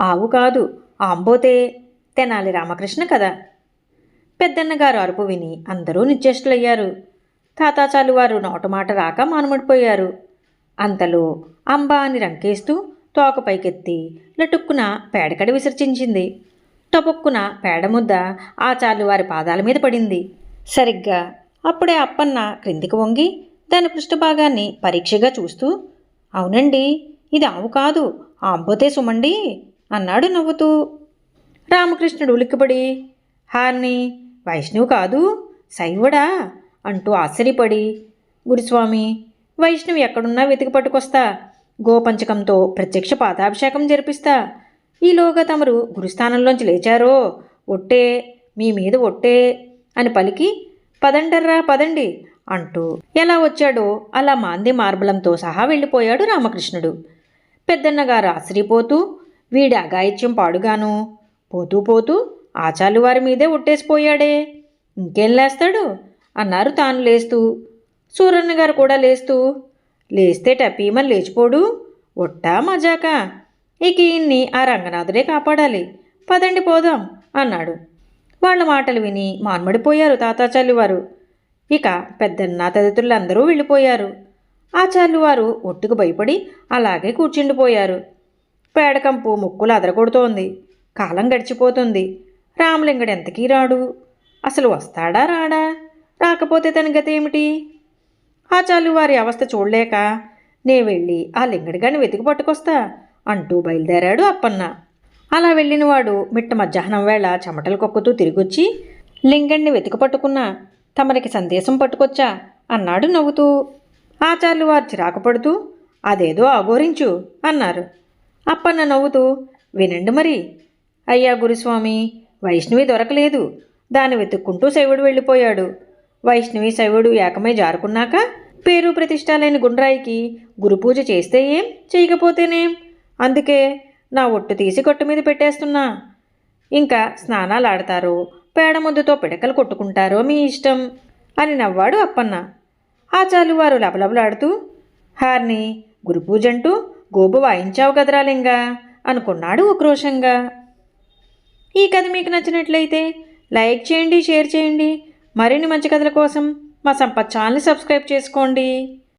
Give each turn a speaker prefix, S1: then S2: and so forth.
S1: ఆవు కాదు ఆంబోతే. తెనాలి రామకృష్ణ కదా పెద్దన్నగారు అరుపు విని అందరూ నిశ్చేష్టులయ్యారు. తాతాచాలు వారు నోటమాట రాక మానుమడిపోయారు. అంతలో అంబా అని రంకేస్తూ తోక పైకెత్తి లటుక్కున పేడకడి విసర్జించింది. టపుక్కున పేడ ముద్ద చాలు వారి పాదాల మీద పడింది. సరిగ్గా అప్పుడే అప్పన్న క్రిందికి వంగి దాని పృష్ఠభాగాన్ని పరీక్షగా చూస్తూ అవునండి ఇది ఆవు కాదు ఆంబోతే సుమండి. అన్నాడు నవ్వుతూ. రామకృష్ణుడు ఉలిక్కిపడి హార్ని వైష్ణవు కాదు శైవుడా అంటూ ఆశ్చర్యపడి గురుస్వామి వైష్ణవి ఎక్కడున్నా వెతికి పట్టుకొస్తా గోపంచకంతో ప్రత్యక్ష పాదాభిషేకం జరిపిస్తా. ఈలోగా తమరు గురుస్థానంలోంచి లేచారో ఒట్టే మీ మీద ఒట్టే అని పలికి పదండర్రా పదండి అంటూ ఎలా వచ్చాడో అలా మాంది మార్బలంతో సహా వెళ్ళిపోయాడు రామకృష్ణుడు. పెద్దన్నగారు ఆశ్చర్యపోతూ వీడి అగాయిత్యం పాడుగాను. పోతూ పోతూ ఆచార్య వారి మీదే ఒట్టేసిపోయాడే. ఇంకేం లేస్తాడు? అన్నారు తాను లేస్తూ. సూరన్న గారు కూడా లేస్తూ. లేస్తే టపీమని లేచిపోడు. ఒట్టా మజాకా? ఇక ఈయన్ని ఆ రంగనాథుడే కాపాడాలి. పదండి పోదాం అన్నాడు. వాళ్ళ మాటలు విని మాన్మడిపోయారు తాతాచార్యులు వారు. ఇక పెద్దన్న తదితరులందరూ వెళ్ళిపోయారు. ఆచార్యులు వారు ఒట్టుకు భయపడి అలాగే కూర్చుండిపోయారు. పేడకంపు ముక్కులు అదరగొడుతోంది. కాలం గడిచిపోతుంది. రామలింగడు ఎంతకీ రాడు? అసలు వస్తాడా రాడా? రాకపోతే తన గత ఏమిటి ఆచార్యులు వారి అవస్థ చూడలేక నే వెళ్ళి ఆ లింగడిగాని వెతికి పట్టుకొస్తా అంటూ బయలుదేరాడు అప్పన్న. అలా వెళ్ళినవాడు మిట్ట మధ్యాహ్నం వేళ చెమటలు కొక్కుతూ తిరిగొచ్చి లింగణ్ణి వెతికి పట్టుకున్నా తమరికి సందేశం పట్టుకొచ్చా అన్నాడు నవ్వుతూ. ఆచార్యులు వారు చిరాకు పడుతూ అదేదో అఘోరించు అన్నారు. అప్పన్న నవ్వుతూ వినండి మరి. అయ్యా గురుస్వామి వైష్ణవి దొరకలేదు. దాన్ని వెతుక్కుంటూ శైవుడు వెళ్ళిపోయాడు. వైష్ణవి శైవుడు ఏకమై జారుకున్నాక పేరు ప్రతిష్ట లేని గుండ్రాయికి గురుపూజ చేస్తే ఏం? చేయకపోతేనేం. అందుకే నా ఒట్టు తీసి కొట్టు మీద పెట్టేస్తున్నా. ఇంకా స్నానాలు ఆడతారో పేడ ముద్దతో పిడకలు కొట్టుకుంటారో మీ ఇష్టం అని నవ్వాడు అప్పన్న. ఆచార్యులు వారు లబలబలాడుతూ హార్ని గురుపూజ అంటూ గోబు వాయించావు కదరా లింగా? అనుకున్నాడు ఉక్రోషంగా. ఈ కథ మీకు నచ్చినట్లయితే లైక్ చేయండి షేర్ చేయండి. మరిన్ని మంచి కథల కోసం మా సంపత్ ఛానల్ని సబ్స్క్రైబ్ చేసుకోండి.